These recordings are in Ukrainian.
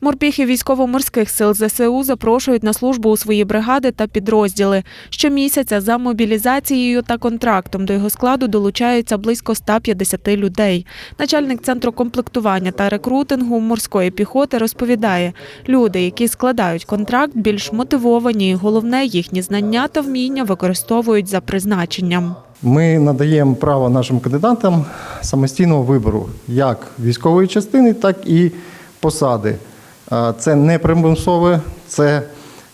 Морпіхи військово-морських сил ЗСУ запрошують на службу у свої бригади та підрозділи. Щомісяця за мобілізацією та контрактом до його складу долучаються близько 150 людей. Начальник центру комплектування та рекрутингу морської піхоти розповідає, люди, які складають контракт, більш мотивовані. і Головне, їхні знання та вміння використовують за призначенням. Ми надаємо право нашим кандидатам самостійного вибору як військової частини, так і посади. Це не примусове, це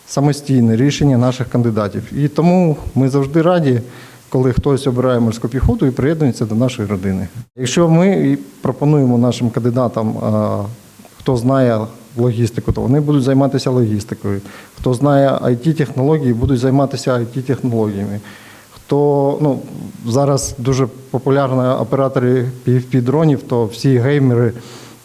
самостійне рішення наших кандидатів. І тому ми завжди раді, коли хтось обирає морську піхоту і приєднується до нашої родини. Якщо ми пропонуємо нашим кандидатам, хто знає логістику, то вони будуть займатися логістикою. Хто знає it технології будуть займатися it технологіями Хто ну, зараз дуже популярні оператори півдронів, то всі геймери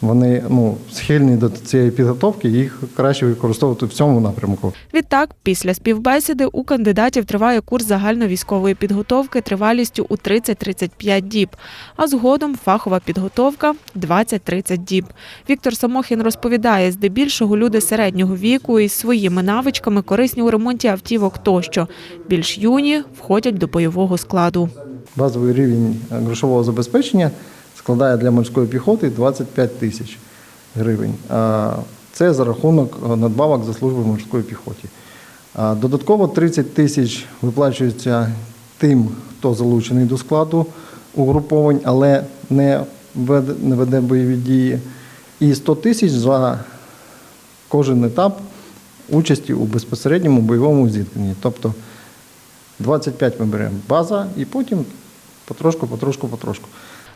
вони ну, схильні до цієї підготовки, їх краще використовувати в цьому напрямку. Відтак, після співбесіди у кандидатів триває курс загальновійськової підготовки тривалістю у 30-35 діб, а згодом фахова підготовка 20-30 діб. Віктор Самохін розповідає, здебільшого люди середнього віку із своїми навичками корисні у ремонті автівок тощо. Більш юні входять до бойового складу. Базовий рівень грошового забезпечення складає для морської піхоти 25 тисяч гривень. Це за рахунок надбавок за службу в морської піхоті. Додатково 30 тисяч виплачується тим, хто залучений до складу угруповань, але не веде бойові дії. І 100 тисяч за кожен етап участі у безпосередньому бойовому зіткненні. Тобто 25 ми беремо база і потім потрошку, потрошку, потрошку.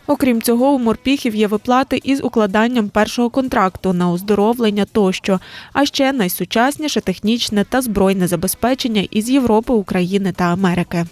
Окрім цього, у морпіхів є виплати із укладанням першого контракту на оздоровлення тощо, а ще найсучасніше технічне та збройне забезпечення із Європи, України та Америки.